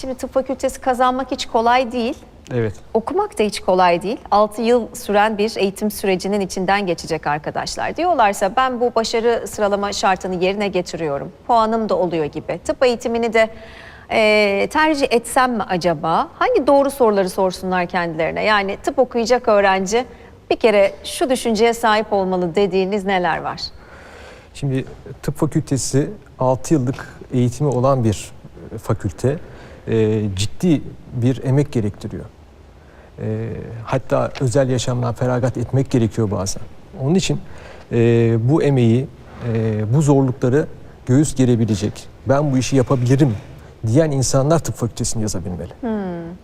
Şimdi tıp fakültesi kazanmak hiç kolay değil. Evet. Okumak da hiç kolay değil. 6 yıl süren bir eğitim sürecinin içinden geçecek arkadaşlar. Diyorlarsa ben bu başarı sıralama şartını yerine getiriyorum. Puanım da oluyor gibi. Tıp eğitimini de e, tercih etsem mi acaba? Hangi doğru soruları sorsunlar kendilerine? Yani tıp okuyacak öğrenci bir kere şu düşünceye sahip olmalı dediğiniz neler var? Şimdi tıp fakültesi 6 yıllık eğitimi olan bir e, fakülte. E, ciddi bir emek gerektiriyor. E, hatta özel yaşamdan feragat etmek gerekiyor bazen. Onun için e, bu emeği, e, bu zorlukları göğüs gerebilecek, ben bu işi yapabilirim diyen insanlar tıp fakültesini yazabilmeli.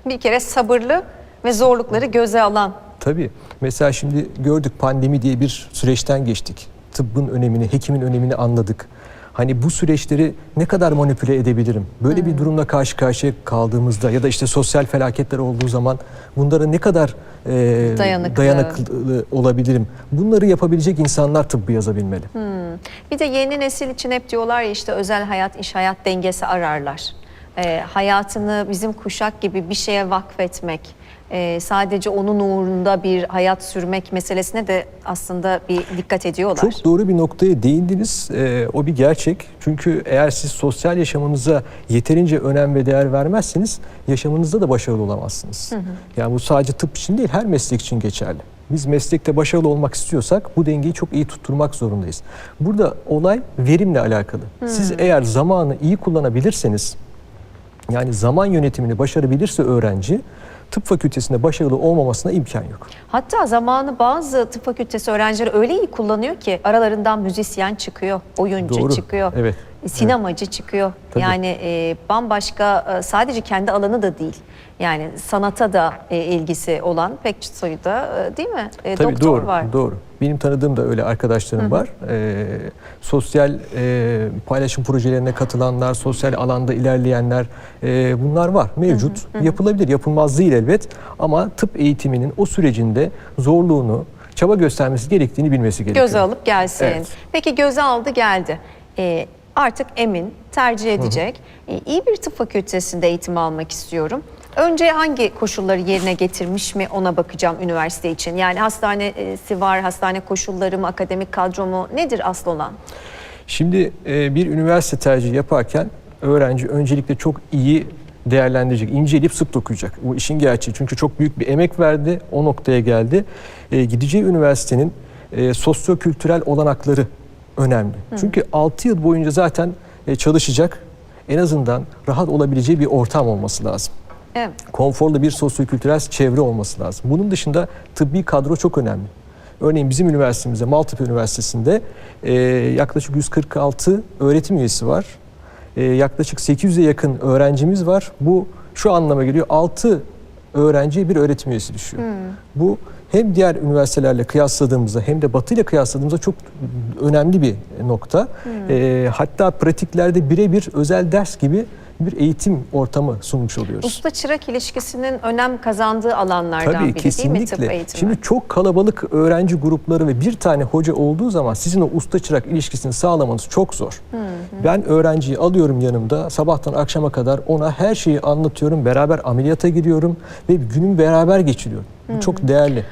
Bir kere sabırlı ve zorlukları göze alan. Tabii. Mesela şimdi gördük pandemi diye bir süreçten geçtik. Tıbbın önemini, hekimin önemini anladık. Hani bu süreçleri ne kadar manipüle edebilirim? Böyle bir durumla karşı karşıya kaldığımızda ya da işte sosyal felaketler olduğu zaman bunlara ne kadar e, Dayanıklı. dayanıklı olabilirim? Bunları yapabilecek insanlar tıbbı yazabilmeli. Bir de yeni nesil için hep diyorlar ya işte özel hayat, iş hayat dengesi ararlar. Ee, hayatını bizim kuşak gibi bir şeye vakfetmek, e, sadece onun uğrunda bir hayat sürmek meselesine de aslında bir dikkat ediyorlar. Çok doğru bir noktaya değindiniz. Ee, o bir gerçek. Çünkü eğer siz sosyal yaşamınıza yeterince önem ve değer vermezseniz yaşamınızda da başarılı olamazsınız. Yani bu sadece tıp için değil her meslek için geçerli. Biz meslekte başarılı olmak istiyorsak bu dengeyi çok iyi tutturmak zorundayız. Burada olay verimle alakalı. Siz eğer zamanı iyi kullanabilirseniz yani zaman yönetimini başarabilirse öğrenci tıp fakültesinde başarılı olmamasına imkan yok. Hatta zamanı bazı tıp fakültesi öğrencileri öyle iyi kullanıyor ki aralarından müzisyen çıkıyor, oyuncu Doğru. çıkıyor, Evet. Sinemacı çıkıyor. Tabii. Yani e, bambaşka e, sadece kendi alanı da değil. Yani sanata da e, ilgisi olan pek sayıda e, değil mi? E, Tabii doktor doğru, var. doğru. Benim tanıdığım da öyle arkadaşlarım var. Ee, sosyal e, paylaşım projelerine katılanlar, sosyal alanda ilerleyenler e, bunlar var. Mevcut, yapılabilir, yapılmaz değil elbet. Ama tıp eğitiminin o sürecinde zorluğunu, çaba göstermesi gerektiğini bilmesi gerekiyor. Göze alıp gelsin. Evet. Peki göze aldı geldi. Ee, artık emin tercih edecek. Ee, iyi bir tıp fakültesinde eğitim almak istiyorum. Önce hangi koşulları yerine getirmiş mi ona bakacağım üniversite için. Yani hastanesi var, hastane koşulları mı, akademik kadro mu nedir asıl olan? Şimdi e, bir üniversite tercihi yaparken öğrenci öncelikle çok iyi değerlendirecek, inceleyip sık dokuyacak. Bu işin gerçeği. Çünkü çok büyük bir emek verdi, o noktaya geldi. E, gideceği üniversitenin e, sosyo-kültürel olanakları önemli. Çünkü 6 yıl boyunca zaten e, çalışacak, en azından rahat olabileceği bir ortam olması lazım Evet. konforlu bir sosyokültürel çevre olması lazım. Bunun dışında tıbbi kadro çok önemli. Örneğin bizim üniversitemizde, Maltepe Üniversitesi'nde e, yaklaşık 146 öğretim üyesi var. E, yaklaşık 800'e yakın öğrencimiz var. Bu şu anlama geliyor, 6 öğrenciye bir öğretim üyesi düşüyor. Bu hem diğer üniversitelerle kıyasladığımızda hem de Batı ile kıyasladığımızda çok önemli bir nokta. E, hatta pratiklerde birebir özel ders gibi bir eğitim ortamı sunmuş oluyoruz. Usta çırak ilişkisinin önem kazandığı alanlardan Tabii biri değil mi tıp kesinlikle. eğitimi? Şimdi çok kalabalık öğrenci grupları ve bir tane hoca olduğu zaman sizin o usta çırak ilişkisini sağlamanız çok zor. Ben öğrenciyi alıyorum yanımda sabahtan akşama kadar ona her şeyi anlatıyorum. Beraber ameliyata giriyorum ve günümü beraber geçiriyorum. Bu çok değerli.